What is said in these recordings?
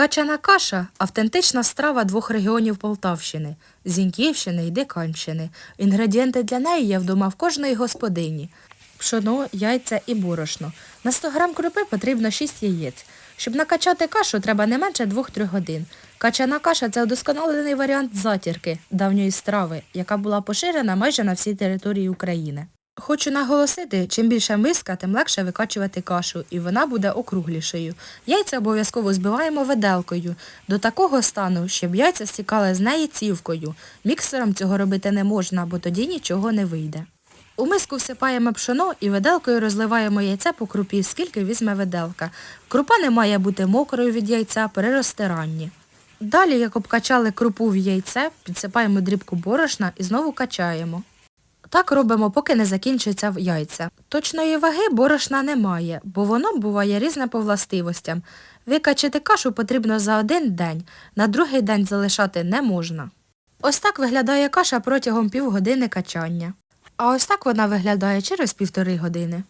Качана каша автентична страва двох регіонів Полтавщини Зіньківщини і Диканщини. Інгредієнти для неї є вдома в кожної господині. Пшоно, яйця і борошно. На 100 грам крупи потрібно 6 яєць. Щоб накачати кашу, треба не менше 2-3 годин. Качана каша це удосконалений варіант затірки давньої страви, яка була поширена майже на всій території України. Хочу наголосити, чим більше миска, тим легше викачувати кашу, і вона буде округлішою. Яйця обов'язково збиваємо виделкою до такого стану, щоб яйця стікали з неї цівкою. Міксером цього робити не можна, бо тоді нічого не вийде. У миску всипаємо пшоно і виделкою розливаємо яйце по крупі, скільки візьме виделка. Крупа не має бути мокрою від яйця при розтиранні. Далі, як обкачали крупу в яйце, підсипаємо дрібку борошна і знову качаємо. Так робимо, поки не закінчаться яйця. Точної ваги борошна немає, бо воно буває різне по властивостям. Викачити кашу потрібно за один день, на другий день залишати не можна. Ось так виглядає каша протягом півгодини качання. А ось так вона виглядає через півтори години.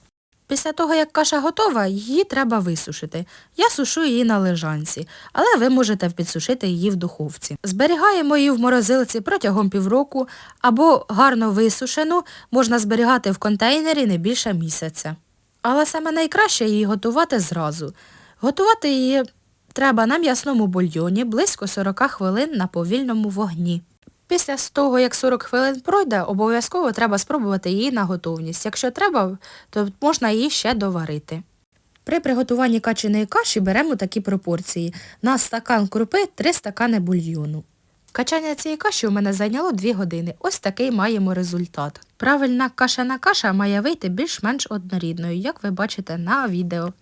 Після того, як каша готова, її треба висушити. Я сушу її на лежанці, але ви можете підсушити її в духовці. Зберігаємо її в морозилці протягом півроку або гарно висушену можна зберігати в контейнері не більше місяця. Але саме найкраще її готувати зразу. Готувати її треба на м'ясному бульйоні близько 40 хвилин на повільному вогні. Після того, як 40 хвилин пройде, обов'язково треба спробувати її на готовність. Якщо треба, то можна її ще доварити. При приготуванні качаної каші беремо такі пропорції. На стакан крупи 3 стакани бульйону. Качання цієї каші у мене зайняло 2 години. Ось такий маємо результат. Правильна кашана каша має вийти більш-менш однорідною, як ви бачите на відео.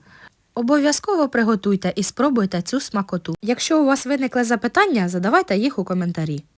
Обов'язково приготуйте і спробуйте цю смакоту. Якщо у вас виникли запитання, задавайте їх у коментарі.